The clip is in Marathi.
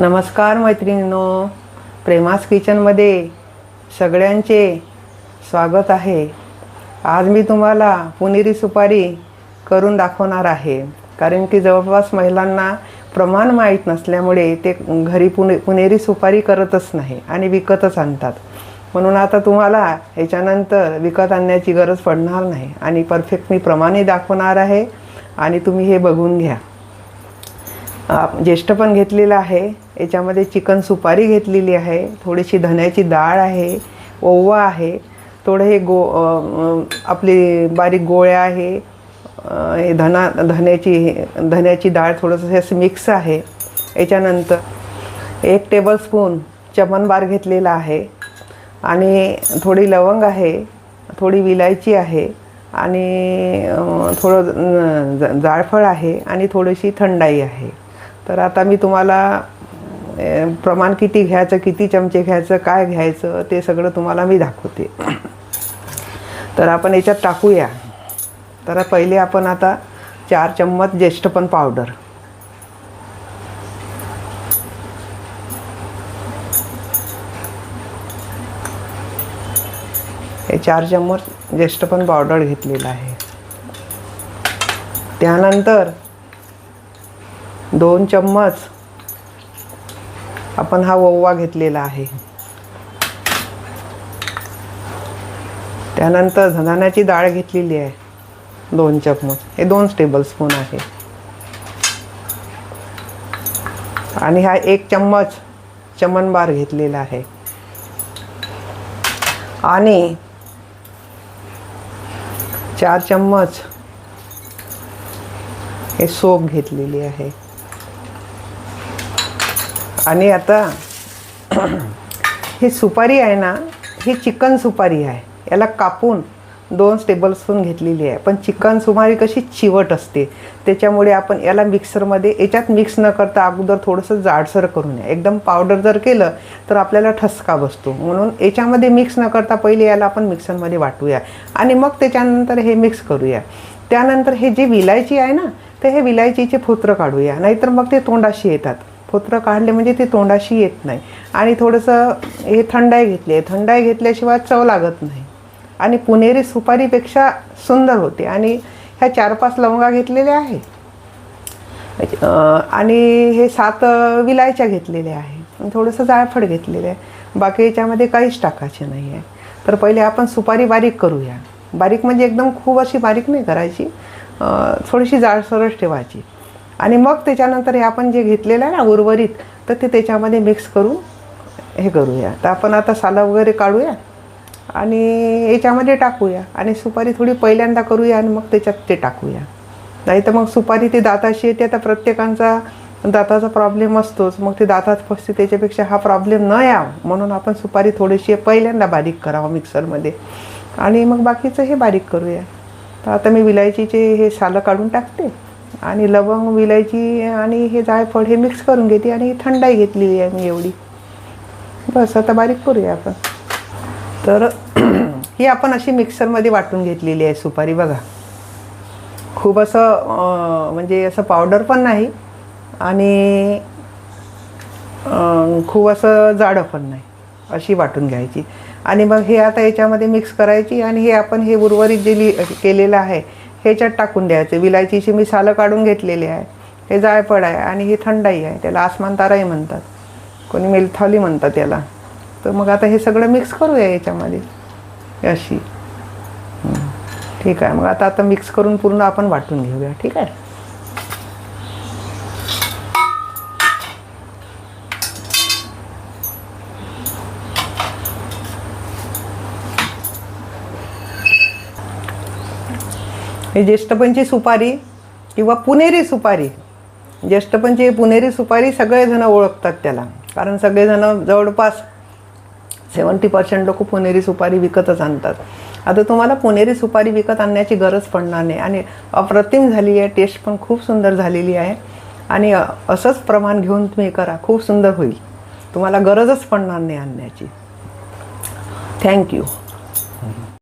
नमस्कार मैत्रिणींनो. प्रेमास किचनमध्ये सगळ्यांचे स्वागत आहे. आज मी तुम्हाला पुणेरी सुपारी करून दाखवणार आहे. कारण की जवळपास महिलांना प्रमाण माहीत नसल्यामुळे ते घरी पुणे पुणेरी सुपारी करतच नाही आणि विकतच आणतात. म्हणून आता तुम्हाला याच्यानंतर विकत आणण्याची गरज पडणार नाही आणि परफेक्ट मी प्रमाणे दाखवणार आहे आणि तुम्ही हे बघून घ्या. ज्येष्ठ पण घेतलेलं आहे. याच्यामध्ये चिकन सुपारी घेतलेली आहे. थोडीशी धन्याची डाळ आहे. ओवा आहे. थोडं हे गो आपली बारीक गोळ्या आहे. हे धना धन्याची धन्याची डाळ थोडंसं असं मिक्स आहे. याच्यानंतर एक टेबलस्पून चमनबार घेतलेला आहे. आणि थोडी लवंग आहे. थोडी विलायची आहे. आणि थोडं अं, जायफळ आहे. आणि थोडीशी थंडाई आहे. तर आता मी तुम्हाला प्रमाण किती घ्यायचं किती चमचे घ्यायचं काय घ्यायचं ते सगळं तुम्हाला मी दाखवते. तर आपण याच्यात टाकूया. तर पहिले आपण आता चार चम्मच ज्येष्ठपण पावडर. हे चार चम्मच ज्येष्ठपण पावडर घेतलेलं आहे. त्यानंतर दोन चम्मच आपण हा ओवा घेतलेला आहे. त्यानंतर धनाण्याची डाळ घेतलेली आहे. दोन चम्मच. हे दोन टेबलस्पून आहे. आणि हा एक चम्मच चमनबार घेतलेला आहे. आणि चार चम्मच हे सोप घेतलेली आहे. आणि आता ही सुपारी आहे ना ही चिकन सुपारी आहे. याला कापून दोन टेबलस्पून घेतलेली आहे. पण चिकन सुपारी कशी चिवट असते. त्याच्यामुळे आपण याला मिक्सरमध्ये याच्यात मिक्स न करता अगोदर थोडंसं जाडसर करून या. एकदम पावडर जर केलं तर आपल्याला ठसका बसतो. म्हणून याच्यामध्ये मिक्स न करता पहिले याला आपण मिक्सरमध्ये वाटूया. आणि मग त्याच्यानंतर हे मिक्स करूया. त्यानंतर हे जे विलायची आहे ना तर हे विलायचीचे फोत्र काढूया. नाहीतर मग ते तोंडाशी येतात. पोत्र काढले म्हणजे ते तोंडाशी येत नाही. आणि थोडंसं हे थंडाई घेतली आहे. थंडाई घेतल्याशिवाय चव लागत नाही. आणि पुणेरी सुपारीपेक्षा सुंदर होते. आणि ह्या चार पाच लवंगा घेतलेल्या आहे आणि हे सात विलायच्या घेतलेल्या आहे थोडंसं जायफळ घेतलेलं आहे. बाकी याच्यामध्ये काहीच टाकायचे नाही आहे. तर पहिले आपण सुपारी बारीक करूया. बारीक म्हणजे एकदम खूप अशी बारीक नाही करायची. थोडीशी जाडसरच ठेवायची. आणि मग त्याच्यानंतर हे आपण जे घेतलेलं आहे ना उर्वरित तर ते त्याच्यामध्ये मिक्स करून हे करूया. तर आपण आता सालं वगैरे काढूया आणि याच्यामध्ये टाकूया आणि सुपारी थोडी पहिल्यांदा करूया आणि मग त्याच्यात ते टाकूया. नाही तर मग सुपारी ते दाताशी येते आता प्रत्येकांचा दाताचा प्रॉब्लेम असतोच. मग ते दातात फसते त्याच्यापेक्षा हा प्रॉब्लेम न यावं. म्हणून आपण सुपारी थोडीशी पहिल्यांदा बारीक करावं मिक्सरमध्ये. आणि मग बाकीचं हे बारीक करूया. तर आता मी विलायचीचे हे सालं काढून टाकते. आणि लवंग विलायची आणि हे जायफळ हे मिक्स करून घेते आणि थंडाई घेतलेली आहे मी एवढी. बस आता बारीक करूया आपण. तर ही आपण अशी मिक्सरमध्ये वाटून घेतलेली आहे सुपारी बघा. खूप असं म्हणजे असं पावडर पण नाही आणि खूप असं जाडं पण नाही अशी वाटून घ्यायची. आणि मग हे आता याच्यामध्ये मिक्स करायची आणि हे आपण हे उर्वरित जे केलेलं आहे ह्याच्यात टाकून द्यायचं. विलायचीची मी सालं काढून घेतलेली आहे. हे जायफळ आहे आणि ही थंडाई आहे. त्याला आसमान ताराही म्हणतात. कोणी मेलथॉली म्हणतात त्याला तर मग आता हे सगळं मिक्स करूया याच्यामध्ये. अशी. ठीक आहे. मग आता आता मिक्स करून पूर्ण आपण वाटून घेऊया. ठीक आहे? हे ज्येष्ठपणची सुपारी किंवा पुणेरी सुपारी. ज्येष्ठपणची पुणेरी सुपारी सगळेजणं ओळखतात त्याला. कारण सगळेजणं जवळपास सेवन्टी पर्सेंट लोक पुणेरी सुपारी विकतच आणतात. आता तुम्हाला पुणेरी सुपारी विकत आणण्याची गरज पडणार नाही. आणि अप्रतिम झाली आहे टेस्ट पण खूप सुंदर झालेली आहे. आणि असंच प्रमाण घेऊन तुम्ही करा खूप सुंदर होईल. तुम्हाला गरजच पडणार नाही आणण्याची. थँक्यू